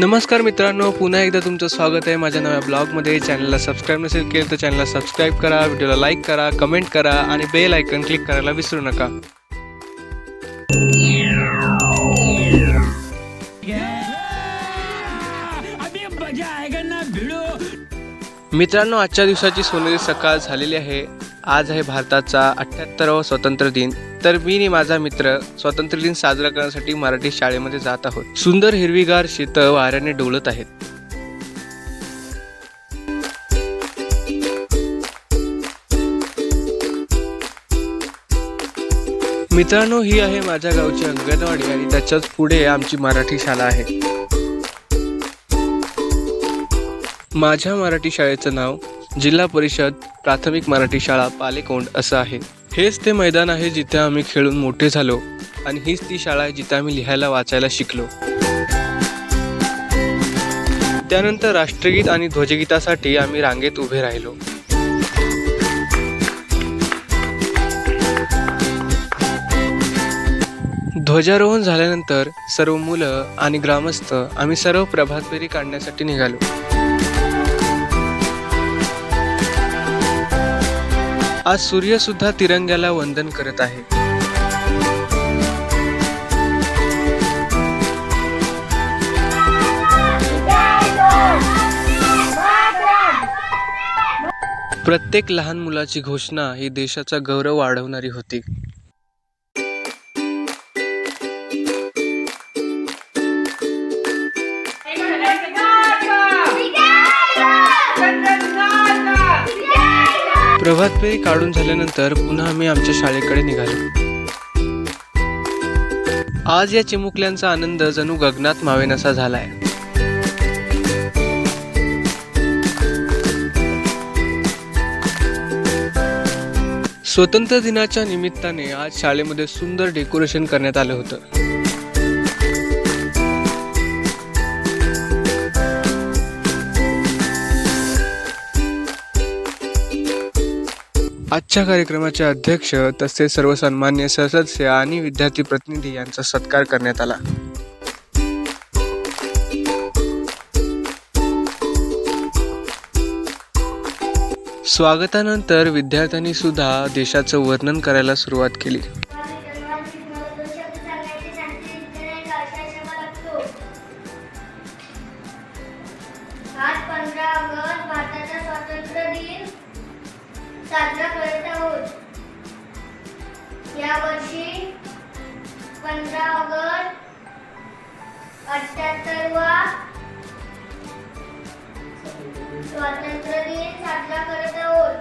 नमस्कार मित्रांनो पुन्हा एकदा तुमचं स्वागत आहे माझ्या नव्या ब्लॉगमध्ये. चॅनलला सबस्क्राईब नसेल केलं तर चॅनलला सबस्क्राईब करा व्हिडिओला लाईक करा कमेंट करा आणि बेल आयकन क्लिक करायला विसरू नका. मित्रांनो आजच्या दिवसाची सोनेरी सकाळ झालेली आहे. आज आहे भारताचा अठ्ठ्याहत्तरावा स्वातंत्र्य दिन. तर मी आणि माझा मित्र स्वातंत्र्य दिन साजरा करण्यासाठी मराठी शाळेमध्ये जात आहोत. सुंदर हिरवीगार शीत वाऱ्याने डोलत आहेत. मित्रांनो ही आहे माझ्या गावची अंगणवाडी आणि त्याच्याच पुढे आमची मराठी शाळा आहे. माझ्या मराठी शाळेचं नाव जिल्हा परिषद प्राथमिक मराठी शाळा पालेकोंड असं आहे. हेच ते मैदान आहे जिथे आम्ही खेळून मोठे झालो आणि हीच ती शाळा आहे जिथे आम्ही लिहायला वाचायला शिकलो. त्यानंतर राष्ट्रगीत आणि ध्वजगीतासाठी आम्ही रांगेत उभे राहिलो. ध्वजारोहण झाल्यानंतर सर्व मुलं आणि ग्रामस्थ आम्ही सर्व प्रभात फेरी काढण्यासाठी निघालो. आज सूर्य सुद्धा तिरंग्याला वंदन करत आहे. प्रत्येक लहान मुलाची घोषणा ही देशाचा गौरव वाढवणारी होती. प्रभात फेरी काढून झाल्यानंतर पुन्हा आम्ही आमच्या शाळेकडे निघालो. आज या चिमुकल्यांचा आनंद जणू गगनात मावेनासा झालाय. स्वतंत्र दिनाच्या निमित्ताने आज शाळेमध्ये सुंदर डेकोरेशन करण्यात आलं होतं. आजच्या कार्यक्रमाचे अध्यक्ष तसेच सर्व सन्मान्य सदस्य आणि विद्यार्थी प्रतिनिधी यांचा सत्कार करण्यात आला. स्वागतानंतर विद्यार्थ्यांनी सुद्धा देशाचं वर्णन करायला सुरुवात केली. आज पंधरा ऑगस्ट भारताचा स्वातंत्र्य दिन. साजरा करत आहोत. या वर्षी पंधरा ऑगस्ट अठ्याहत्तरवा स्वातंत्र्य दिन साजरा करत आहोत.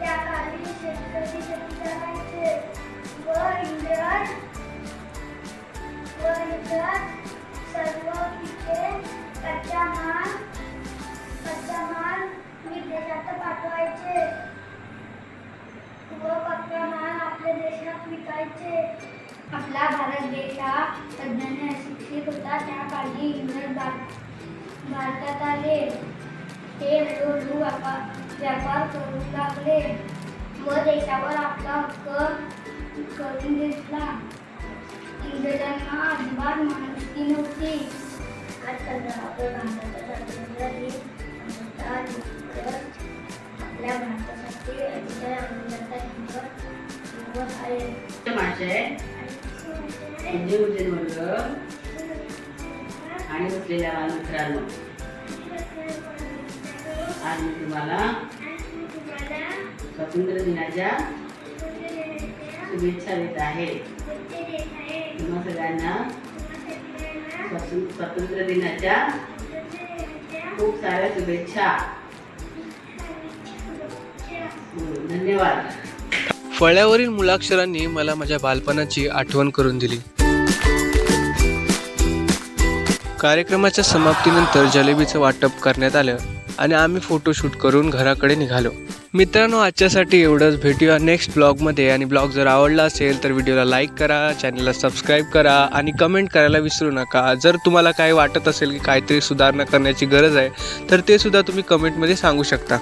त्या काळी शेतकरी शेतकऱ्यांचे व इंग्रज व इंग्रज सर्व पिके कच्चा माल कच्चा माल विदेशात पाठवायचे. व कच्चा माल आपल्या देशात विकायचे आपला भारत देश हा तज्ञाने अशिक्षित होता. त्या काळी इंग्रज भारतात आले. ते हळूहळू व्यापार व्यापार करू लागले. व देशावर आपला हक्क करून घेतला. इंग्रजांना अजिबात माणुसकी नव्हती. आज पंधरा भारताच्या भारताचा स्वातंत्र्य दिवस आपल्या भारतासाठी अतिशय आनंदाचा दिवस आहे मासे म्हणजे आणि बसलेल्या मित्रांनो आज मी तुम्हाला स्वातंत्र्य दिनाच्या शुभेच्छा देत आहे. तुम्हा सगळ्यांना स्वातंत्र्य स्वातंत्र्य दिनाच्या खूप साऱ्या शुभेच्छा. धन्यवाद. फळ्यावरील मुलाक्षरांनी मला माझ्या बालपणाची आठवण करून दिली. कार्यक्रमाच्या समाप्तीनंतर जलेबीचं वाटप करण्यात आलं आणि आम्ही फोटोशूट करून घराकडे निघालो. मित्रांनो आजच्यासाठी एवढंच. भेटूया नेक्स्ट ब्लॉगमध्ये आणि ब्लॉग जर आवडला असेल तर व्हिडिओला लाईक करा चॅनलला सबस्क्राईब करा आणि कमेंट करायला विसरू नका. जर तुम्हाला काय वाटत असेल की काहीतरी सुधारणा करण्याची गरज आहे तर ते सुद्धा तुम्ही कमेंटमध्ये सांगू शकता.